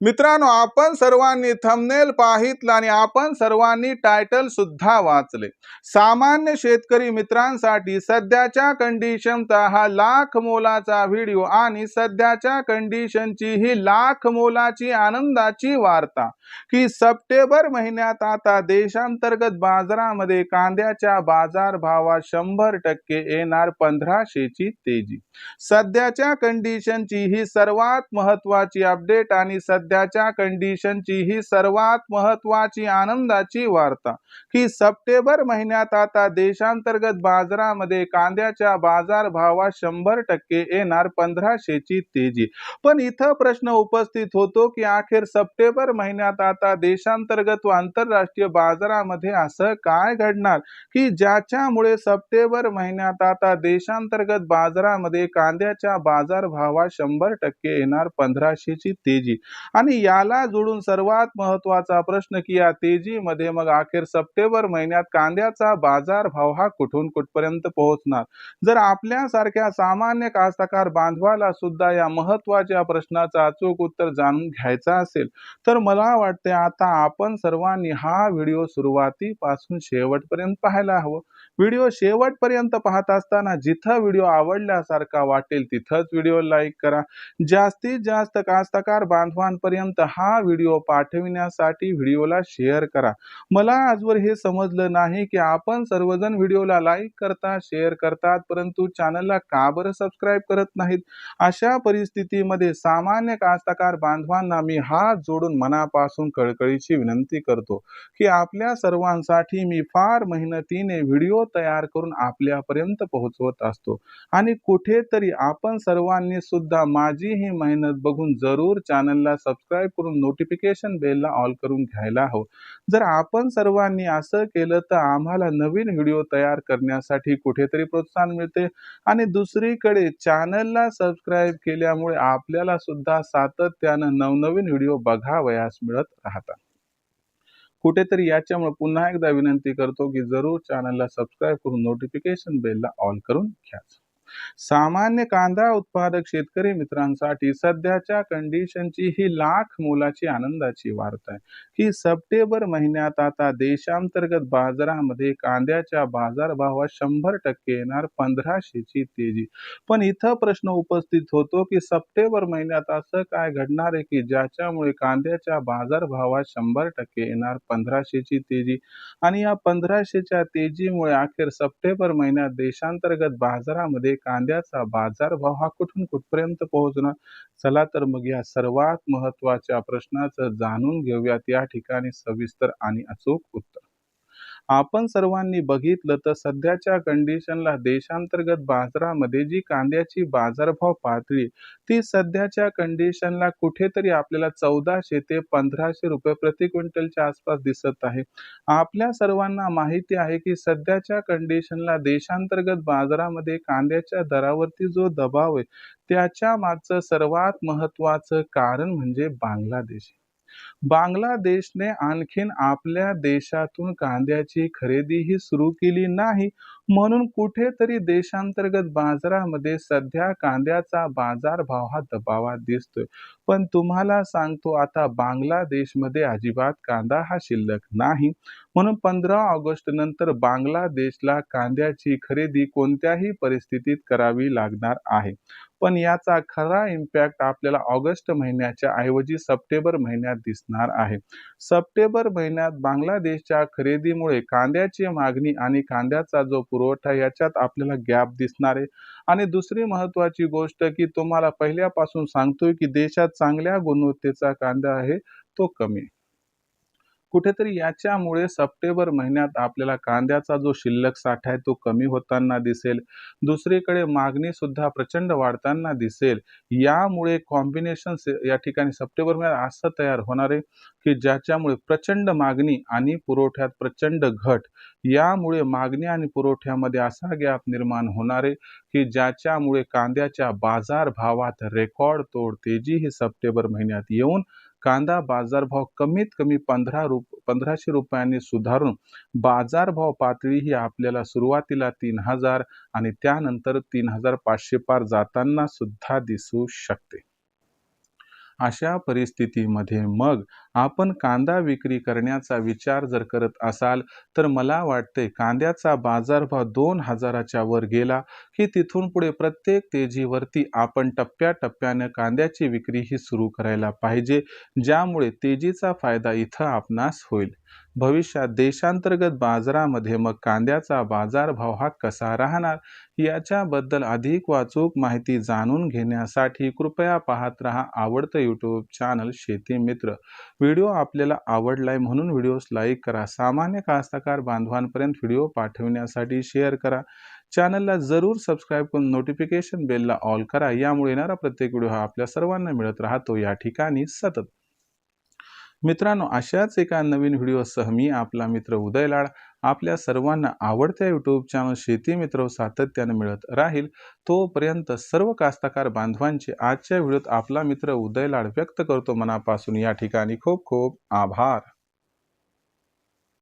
मित्रांनो आपण सर्वांनी थंबनेल पाहितलं आणि आपण सर्वांनी टायटल सुद्धा वाचले. सामान्य शेतकरी मित्रांसाठी सध्याच्या कंडिशनचा हा लाख मोलाचा व्हिडिओ आणि सध्याच्या कंडिशनची ही लाख मोलाची आनंदाची वार्ता की सप्टेंबर महिन्यात आता देशांतर्गत बाजारामध्ये कांद्याच्या बाजार भावात शंभर टक्के येणार पंधराशेची तेजी. सध्याच्या कंडिशनची ही सर्वात महत्वाची अपडेट आणि सध्याच्या कंडिशनची ही सर्वात महत्वाची आनंदाची वार्ता. की सप्टेंबर महिन्यात आता देशांतर्गत बाजारामध्ये कांद्याच्या बाजार भावात शंभर टक्के येणार पंधराशेची तेजी. पण इथं प्रश्न उपस्थित होतो की अखेर सप्टेंबर महिन्यात आता देशांतर्गत व आंतरराष्ट्रीय बाजारामध्ये असं काय घडणार? की ज्याच्यामुळे सप्टेंबर महिन्यात आता देशांतर्गत बाजारामध्ये कांद्याच्या बाजार भावात शंभर टक्के येणार पंधराशेची तेजी. आणि याला जोडून सर्वात महत्त्वाचा प्रश्न की या तेजीमध्ये मग अखेर सप्टेंबर महिन्यात कांद्याचा बाजार भाव हा कुठून कुठपर्यंत पोहोचणार? जर आपल्यासारख्या सामान्य कास्तकार बांधवाला सुद्धा या महत्त्वाच्या प्रश्नाचं अचूक उत्तर जाणून घ्यायचं असेल तर मला वाटते आता आपण सर्वांनी हा व्हिडिओ सुरुवातीपासून शेवटपर्यंत पाहायला हवं. व्हिडिओ शेवटपर्यंत पाहत असताना जिथं व्हिडिओ आवडल्यासारखा वाटेल तिथंच व्हिडिओ लाईक करा. जास्तीत जास्त कास्तकार बांधवांपर्यंत हा व्हिडिओ पाठविण्यासाठी व्हिडिओला शेअर करा. मला आजवर हे समजलं नाही की आपण सर्वजण व्हिडिओला लाईक करता शेअर करतात परंतु चॅनलला का बरं सबस्क्राईब करत नाहीत? अशा परिस्थितीमध्ये सामान्य कास्तकार बांधवांना मी हात जोडून मनापासून कळकळीची विनंती करतो की आपल्या सर्वांसाठी मी फार मेहनतीने व्हिडिओ तयार करून आपल्यापर्यंत पोहोचवत असतो. आणि कुठेतरी आपण सर्वांनी सुद्धा माझी ही मेहनत बघून जरूर चॅनलला सबस्क्राईब करून नोटिफिकेशन बेलला ऑल करून घ्यायला हवं. जर आपण सर्वांनी असं केलं तर आम्हाला नवीन व्हिडिओ तयार करण्यासाठी कुठेतरी प्रोत्साहन मिळते. आणि दुसरीकडे चॅनलला सबस्क्राईब केल्यामुळे आपल्याला सुद्धा सातत्यानं नवनवीन व्हिडिओ बघावयास मिळत राहतात. कुठेतरी याच्यामुळे पुन्हा एकदा विनंती करतो की जरूर चॅनलला सबस्क्राईब करून नोटिफिकेशन बेलला ऑल करून घ्या सामान्य कांदा उत्पादक शेतकरी मित्रांसाठी सध्याच्या कंडिशनची ही लाख मोलाची आनंदाची वार्ता आहे. की सप्टेंबर महिन्यात आता देशांतर्गत बाजारामध्ये कांद्याच्या बाजारभावात शंभर टक्के येणार पंधराशेची तेजी. पण इथं प्रश्न उपस्थित होतो की सप्टेंबर महिन्यात असं काय घडणार आहे की ज्याच्यामुळे कांद्याच्या बाजारभावात शंभर टक्के येणार पंधराशेची तेजी? आणि या पंधराशेच्या तेजीमुळे अखेर सप्टेंबर महिन्यात देशांतर्गत बाजारामध्ये कांद्याचा बाजारभाव हा कुठून कुठपर्यंत पोहोचणार? चला तर मग या सर्वात महत्त्वाच्या प्रश्नाचं जाणून घेऊयात. या ठिकाणी सविस्तर आणि अचूक उत्तर. आपण सर्वांनी बघितलं तर सध्याच्या कंडिशनला देशांतर्गत बाजारामध्ये जी कांद्याची बाजारभाव पातळी ती सध्याच्या कंडिशनला कुठेतरी आपल्याला चौदाशे ते पंधराशे रुपये प्रति क्विंटलच्या आसपास दिसत आहे. आपल्या सर्वांना माहिती आहे की सध्याच्या कंडिशनला देशांतर्गत बाजारामध्ये कांद्याच्या दरावरती जो दबाव आहे त्याच्या मागचं सर्वात महत्वाचं कारण म्हणजे बांगलादेश बांगलादेशने आणखीन आपल्या देशातून कांद्याची खरेदी ही सुरू केली नाही. म्हणून कुठेतरी देशांतर्गत बाजारामध्ये सध्या कांद्याचा बाजारभाव हा दबावात दिसतोय. पण तुम्हाला सांगतो आता बांगलादेशमध्ये अजिबात कांदा हा शिल्लक नाही. म्हणून पंधरा ऑगस्ट नंतर बांगलादेशला कांद्याची खरेदी कोणत्याही परिस्थितीत करावी लागणार आहे. पण याचा खरा इम्पॅक्ट आपल्याला ऑगस्ट महिन्याच्या ऐवजी सप्टेंबर महिन्यात दिसणार आहे. सप्टेंबर महिन्यात बांगलादेशच्या खरेदीमुळे कांद्याची मागणी आणि कांद्याचा जो पुरवठा याच्यात आपल्याला गॅप दिसणार आहे. आणि दुसरी महत्वाची गोष्ट की तुम्हाला पहिल्यापासून सांगतोय की देशात चांगल्या गुणवत्तेचा कांदा आहे तो कमी. कुठेतरी याच्यामुळे सप्टेंबर महिन्यात आपल्याला कांद्याचा जो शिल्लक साठा आहे तो कमी होताना दिसेल. दुसरीकडे मागणी सुद्धा प्रचंड वाढताना दिसेल. यामुळे कॉम्बिनेशन या ठिकाणी सप्टेंबर महिन्यात असं तयार होणार आहे की ज्याच्यामुळे प्रचंड मागणी आणि पुरवठ्यात प्रचंड घट. यामुळे मागणी आणि पुरवठ्यामध्ये असा गॅप निर्माण होणार आहे की ज्याच्यामुळे कांद्याच्या बाजार भावात रेकॉर्ड तोड तेजी ही सप्टेंबर महिन्यात येऊन कांदा बाजारभाव कमीत कमी पंधरा रुप पंधराशे रुपयांनी सुधारून बाजारभाव पातळी ही आपल्याला सुरुवातीला तीन हजार आणि त्यानंतर तीन हजार पाचशे पार जाताना सुद्धा दिसू शकते. अशा परिस्थितीमध्ये मग आपण कांदा विक्री करण्याचा विचार जर करत असाल तर मला वाटते कांद्याचा बाजारभाव दोन हजाराच्या वर गेला की तिथून पुढे प्रत्येक तेजीवरती आपण टप्प्याटप्प्यानं कांद्याची विक्री ही सुरू करायला पाहिजे ज्यामुळे तेजीचा फायदा इथं आपणास होईल. भविष्यात देशांतर्गत बाजारामध्ये मग कांद्याचा बाजारभाव हा कसा राहणार याच्याबद्दल अधिक वाचूक माहिती जाणून घेण्यासाठी कृपया पाहत रहा आवडतं यूट्यूब चॅनल शेती मित्र. व्हिडिओ आपल्याला आवडलाय म्हणून व्हिडिओस लाईक करा. सामान्य कास्तकार बांधवांपर्यंत व्हिडिओ पाठवण्यासाठी शेअर करा. चॅनलला जरूर सबस्क्राईब करून नोटिफिकेशन बेलला ऑल करा. यामुळे येणारा प्रत्येक व्हिडिओ हा आपल्या सर्वांना मिळत राहतो. या ठिकाणी सतत मित्रांनो अशाच एका नवीन व्हिडिओसह मी आपला मित्र उदय लाड आपल्या सर्वांना आवडत्या यूट्यूब चॅनल शेती मित्र सातत्याने मिळत राहील. तोपर्यंत सर्व कास्तकार बांधवांचे आजच्या व्हिडिओत आपला मित्र उदय लाड व्यक्त करतो. मनापासून या ठिकाणी खूप खूप आभार.